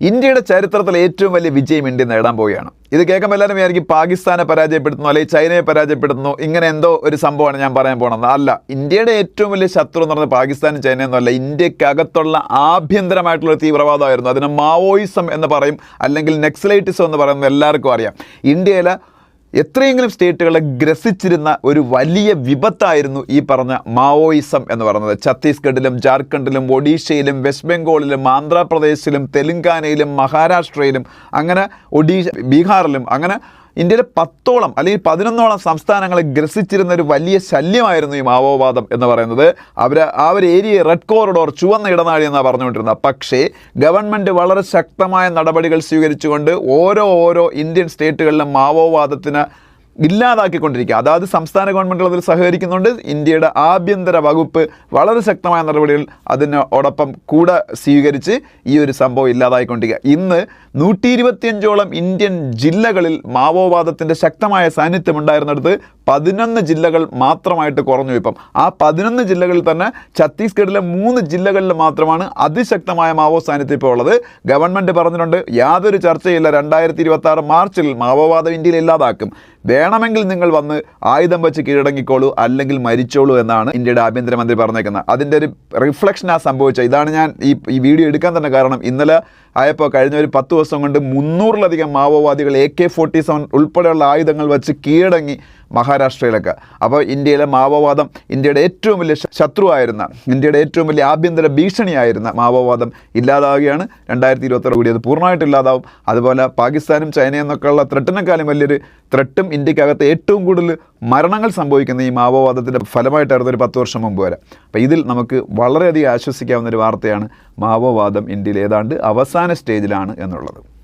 ഇന്ത്യയുടെ ചരിത്രത്തിലെ ഏറ്റവും വലിയ വിജയം ഇന്ത്യ നേടാൻ പോവുകയാണ്. ഇത് കേൾക്കുമ്പോൾ എല്ലാവരും വിചാരിക്കും പാകിസ്ഥാനെ പരാജയപ്പെടുത്തുന്നു അല്ലെങ്കിൽ ചൈനയെ പരാജയപ്പെടുത്തുന്നു. ഇങ്ങനെ എന്തോ ഒരു സംഭവമാണ് ഞാൻ പറയാൻ പോകുന്നത് അല്ല ഇന്ത്യയുടെ ഏറ്റവും വലിയ ശത്രു എന്ന് പറഞ്ഞാൽ പാകിസ്ഥാനും ചൈനയൊന്നും അല്ല ഇന്ത്യക്കകത്തുള്ള ആഭ്യന്തരമായിട്ടുള്ള തീവ്രവാദമായിരുന്നു. അതിന് മാവോയിസം എന്ന് പറയും അല്ലെങ്കിൽ നെക്സലൈറ്റിസം എന്ന് പറയുന്നത് എല്ലാവർക്കും അറിയാം. ഇന്ത്യയിലെ എത്രയെങ്കിലും സ്റ്റേറ്റുകളെ ഗ്രസിച്ചിരുന്ന ഒരു വലിയ വിപത്തായിരുന്നു ഈ പറഞ്ഞ മാവോയിസം എന്ന് പറയുന്നത്. ഛത്തീസ്ഗഡിലും ജാർഖണ്ഡിലും ഒഡീഷയിലും വെസ്റ്റ് ബംഗാളിലും ആന്ധ്രാപ്രദേശിലും തെലുങ്കാനയിലും മഹാരാഷ്ട്രയിലും അങ്ങനെ ഒഡീഷ ബീഹാറിലും അങ്ങനെ ഇന്ത്യയിലെ പത്തോളം അല്ലെങ്കിൽ പതിനൊന്നോളം സംസ്ഥാനങ്ങളെ ഗ്രസിച്ചിരുന്ന ഒരു വലിയ ശല്യമായിരുന്നു ഈ മാവോവാദം എന്ന് പറയുന്നത്. അവർ ആ ഒരു ഏരിയ റെഡ് കോറിഡോർ ചുവന്ന ഇടനാഴി എന്നാണ് പറഞ്ഞുകൊണ്ടിരുന്നത്. പക്ഷേ ഗവൺമെന്റ് വളരെ ശക്തമായ നടപടികൾ സ്വീകരിച്ചുകൊണ്ട് ഓരോ ഓരോ ഇന്ത്യൻ സ്റ്റേറ്റുകളിലും മാവോവാദത്തിന് ഇല്ലാതാക്കിക്കൊണ്ടിരിക്കുക. അതായത് സംസ്ഥാന ഗവൺമെന്റുകൾ അതിൽ സഹകരിക്കുന്നുണ്ട്. ഇന്ത്യയുടെ ആഭ്യന്തര വകുപ്പ് വളരെ ശക്തമായ നടപടികൾ അതിനോടൊപ്പം കൂടെ സ്വീകരിച്ച് ഈ ഒരു സംഭവം ഇല്ലാതായിക്കൊണ്ടിരിക്കുക. ഇന്ന് നൂറ്റി ഇരുപത്തിയഞ്ചോളം ഇന്ത്യൻ ജില്ലകളിൽ മാവോവാദത്തിന്റെ ശക്തമായ സാന്നിധ്യം ഉണ്ടായിരുന്നിടത്ത് പതിനൊന്ന് ജില്ലകൾ മാത്രമായിട്ട് കുറഞ്ഞു ഇപ്പം. ആ പതിനൊന്ന് ജില്ലകളിൽ തന്നെ ഛത്തീസ്ഗഡിലെ മൂന്ന് ജില്ലകളിൽ മാത്രമാണ് അതിശക്തമായ മാവോ സാന്നിധ്യം ഇപ്പോൾ ഉള്ളത്. ഗവൺമെന്റ് പറഞ്ഞിട്ടുണ്ട് യാതൊരു ചർച്ചയില്ല. രണ്ടായിരത്തി ഇരുപത്തി മാർച്ചിൽ മാവോവാദം ഇന്ത്യയിൽ ഇല്ലാതാക്കും. വേണമെങ്കിൽ നിങ്ങൾ വന്ന് ആയുധം വെച്ച് കീഴടങ്ങിക്കോളൂ അല്ലെങ്കിൽ മരിച്ചോളൂ എന്നാണ് ഇന്ത്യയുടെ ആഭ്യന്തരമന്ത്രി പറഞ്ഞേക്കുന്നത്. അതിന്റെ ഒരു റിഫ്ലക്ഷനാണ് സംഭവിച്ചത് ഇതാണ് ഞാൻ ഈ ഈ വീഡിയോ എടുക്കാൻ തന്നെ കാരണം ഇന്നലെ ആയപ്പോൾ കഴിഞ്ഞ ഒരു പത്ത് ദിവസം കൊണ്ട് മുന്നൂറിലധികം മാവോവാദികൾ എ കെ ഫോർട്ടി സെവൻ ഉൾപ്പെടെയുള്ള ആയുധങ്ങൾ വെച്ച് കീഴടങ്ങി മഹാരാഷ്ട്രയിലൊക്കെ. അപ്പോൾ ഇന്ത്യയിലെ മാവോവാദം ഇന്ത്യയുടെ ഏറ്റവും വലിയ ശത്രുവായിരുന്ന ഇന്ത്യയുടെ ഏറ്റവും വലിയ ആഭ്യന്തര ഭീഷണിയായിരുന്ന മാവോവാദം ഇല്ലാതാവുകയാണ് രണ്ടായിരത്തി ഇരുപത്തി കൂടി. അത് പൂർണമായിട്ട് ഇല്ലാതാവും. അതുപോലെ പാകിസ്ഥാനും ചൈനയും എന്നൊക്കെയുള്ള ത്രെട്ടിനെക്കാളും വലിയൊരു ത്രെട്ടും ഇന്ത്യക്കകത്ത് ഏറ്റവും കൂടുതൽ മരണങ്ങൾ സംഭവിക്കുന്ന ഈ മാവോവാദത്തിന്റെ ഫലമായിട്ടായിരുന്നു ഒരു പത്ത് വർഷം മുമ്പ് വരെ. അപ്പോൾ ഇതിൽ നമുക്ക് വളരെയധികം ആശ്വസിക്കാവുന്ന ഒരു വാർത്തയാണ് മാവോവാദം ഇന്ത്യയിൽ ഏതാണ്ട് അവസാന സ്റ്റേജിലാണ് എന്നുള്ളത്.